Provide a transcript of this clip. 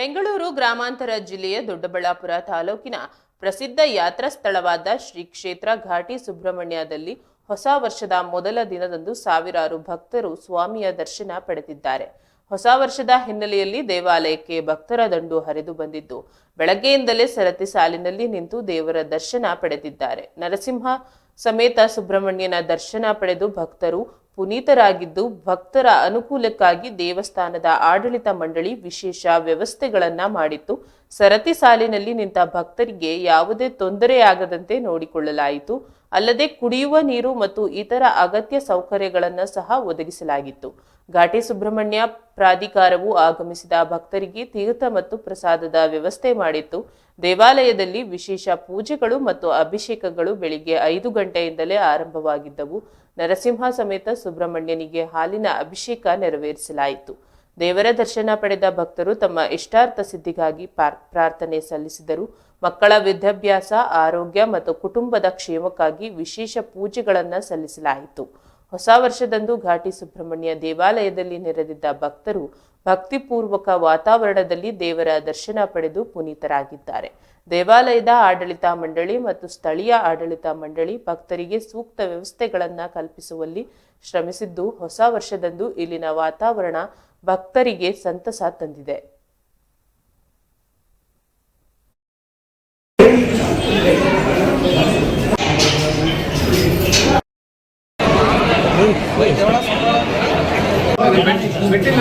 ಬೆಂಗಳೂರು ಗ್ರಾಮಾಂತರ ಜಿಲ್ಲೆಯ ದೊಡ್ಡಬಳ್ಳಾಪುರ ತಾಲೂಕಿನ ಪ್ರಸಿದ್ಧ ಯಾತ್ರಾ ಸ್ಥಳವಾದ ಶ್ರೀ ಕ್ಷೇತ್ರ ಘಾಟಿ ಸುಬ್ರಹ್ಮಣ್ಯದಲ್ಲಿ ಹೊಸ ವರ್ಷದ ಮೊದಲ ದಿನದಂದು ಸಾವಿರಾರು ಭಕ್ತರು ಸ್ವಾಮಿಯ ದರ್ಶನ ಪಡೆದಿದ್ದಾರೆ. ಹೊಸ ವರ್ಷದ ಹಿನ್ನೆಲೆಯಲ್ಲಿ ದೇವಾಲಯಕ್ಕೆ ಭಕ್ತರ ದಂಡು ಹರಿದು ಬಂದಿದ್ದು, ಬೆಳಗ್ಗೆಯಿಂದಲೇ ಸರತಿ ಸಾಲಿನಲ್ಲಿ ನಿಂತು ದೇವರ ದರ್ಶನ ಪಡೆದಿದ್ದಾರೆ. ನರಸಿಂಹ ಸಮೇತ ಸುಬ್ರಹ್ಮಣ್ಯನ ದರ್ಶನ ಪಡೆದು ಭಕ್ತರು ಪುನೀತರಾಗಿದ್ದು ಭಕ್ತರ ಅನುಕೂಲಕ್ಕಾಗಿ ದೇವಸ್ಥಾನದ ಆಡಳಿತ ಮಂಡಳಿ ವಿಶೇಷ ವ್ಯವಸ್ಥೆಗಳನ್ನು ಮಾಡಿತ್ತು. ಸರತಿ ಸಾಲಿನಲ್ಲಿ ನಿಂತ ಭಕ್ತರಿಗೆ ಯಾವುದೇ ತೊಂದರೆಯಾಗದಂತೆ ನೋಡಿಕೊಳ್ಳಲಾಯಿತು. ಅಲ್ಲದೆ ಕುಡಿಯುವ ನೀರು ಮತ್ತು ಇತರ ಅಗತ್ಯ ಸೌಕರ್ಯಗಳನ್ನು ಸಹ ಒದಗಿಸಲಾಗಿತ್ತು. ಘಾಟಿ ಸುಬ್ರಹ್ಮಣ್ಯ ಪ್ರಾಧಿಕಾರವು ಆಗಮಿಸಿದ ಭಕ್ತರಿಗೆ ತೀರ್ಥ ಮತ್ತು ಪ್ರಸಾದದ ವ್ಯವಸ್ಥೆ ಮಾಡಿತ್ತು. ದೇವಾಲಯದಲ್ಲಿ ವಿಶೇಷ ಪೂಜೆಗಳು ಮತ್ತು ಅಭಿಷೇಕಗಳು ಬೆಳಿಗ್ಗೆ ಐದು ಗಂಟೆಯಿಂದಲೇ ಆರಂಭವಾಗಿದ್ದವು. ನರಸಿಂಹ ಸಮೇತ ಸುಬ್ರಹ್ಮಣ್ಯನಿಗೆ ಹಾಲಿನ ಅಭಿಷೇಕ ನೆರವೇರಿಸಲಾಯಿತು. ದೇವರ ದರ್ಶನ ಪಡೆದ ಭಕ್ತರು ತಮ್ಮ ಇಷ್ಟಾರ್ಥ ಸಿದ್ಧಿಗಾಗಿ ಪಾರ್- ಪ್ರಾರ್ಥನೆ ಸಲ್ಲಿಸಿದರು. ಮಕ್ಕಳ ವಿದ್ಯಾಭ್ಯಾಸ, ಆರೋಗ್ಯ ಮತ್ತು ಕುಟುಂಬದ ಕ್ಷೇಮಕ್ಕಾಗಿ ವಿಶೇಷ ಪೂಜೆಗಳನ್ನು ಸಲ್ಲಿಸಲಾಯಿತು. ಹೊಸ ವರ್ಷದಂದು ಘಾಟಿ ಸುಬ್ರಹ್ಮಣ್ಯ ದೇವಾಲಯದಲ್ಲಿ ನೆರೆದಿದ್ದ ಭಕ್ತರು ಭಕ್ತಿಪೂರ್ವಕ ವಾತಾವರಣದಲ್ಲಿ ದೇವರ ದರ್ಶನ ಪಡೆದು ಪುನೀತರಾಗಿದ್ದಾರೆ. ದೇವಾಲಯದ ಆಡಳಿತ ಮಂಡಳಿ ಮತ್ತು ಸ್ಥಳೀಯ ಆಡಳಿತ ಮಂಡಳಿ ಭಕ್ತರಿಗೆ ಸೂಕ್ತ ವ್ಯವಸ್ಥೆಗಳನ್ನು ಕಲ್ಪಿಸುವಲ್ಲಿ ಶ್ರಮಿಸಿದ್ದು, ಹೊಸ ವರ್ಷದಂದು ಇಲ್ಲಿನ ವಾತಾವರಣ ಭಕ್ತರಿಗೆ ಸಂತಸ ತಂದಿದೆ. పెట్టిన